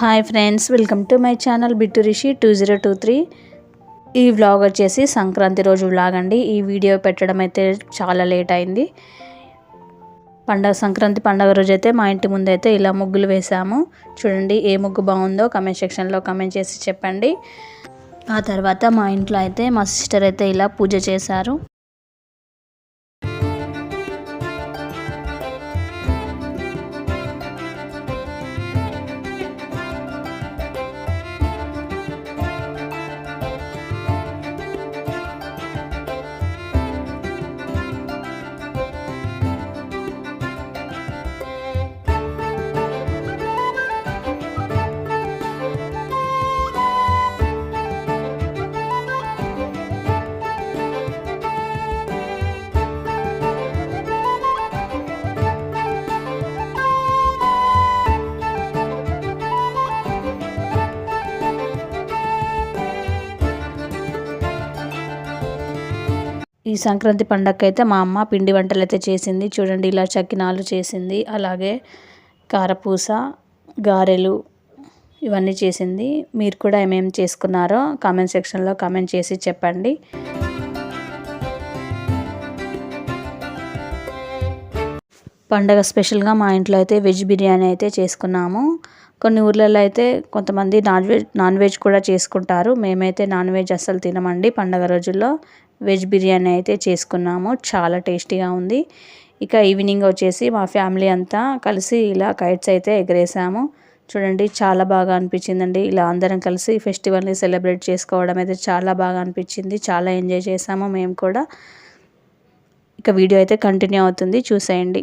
Hi friends welcome to my channel Bittu Rishi two zero two three. ఈ vlog వచ్చేసి సంక్రాంతి రోజు vlog అండి. ఈ వీడియో పెట్టడం అయితే చాలా లేట్ అయింది. పండగ సంక్రాంతి పండగ రోజు అయితే మా ఇంటి ముందు అయితే ఇలా ముగ్గులు వేసాము. చూడండి ఏ ముగ్గు బాగుందో కమెంట్ సెక్షన్లో కమెంట్ చేసి చెప్పండి. ఆ తర్వాత మా ఇంట్లో అయితే మా సిస్టర్ అయితే ఇలా పూజ చేశారు. ఈ సంక్రాంతి పండగకి అయితే మా అమ్మ పిండి వంటలు అయితే చేసింది. చూడండి ఇలా చక్కినాలు చేసింది. అలాగే కారపూస గారెలు ఇవన్నీ చేసింది. మీరు కూడా ఏమేమి చేసుకున్నారో కామెంట్ సెక్షన్లో కామెంట్ చేసి చెప్పండి. పండగ స్పెషల్గా మా ఇంట్లో అయితే వెజ్ బిర్యానీ అయితే చేసుకున్నాము. కొన్ని ఊర్లలో అయితే కొంతమంది నాన్ వెజ్ నాన్ వెజ్ కూడా చేసుకుంటారు. మేమైతే నాన్ వెజ్ అస్సలు తినమండి పండగ రోజుల్లో. వెజ్ బిర్యానీ అయితే చేసుకున్నాము. చాలా టేస్టీగా ఉంది. ఇక ఈవినింగ్ వచ్చేసి మా ఫ్యామిలీ అంతా కలిసి ఇలా కైట్స్ అయితే ఎగరేసాము. చూడండి చాలా బాగా అనిపించిందండి. ఇలా అందరం కలిసి ఫెస్టివల్ని సెలబ్రేట్ చేసుకోవడం అయితే చాలా బాగా అనిపించింది. చాలా ఎంజాయ్ చేసాము మేము కూడా. ఇక వీడియో అయితే కంటిన్యూ అవుతుంది. చూసేయండి.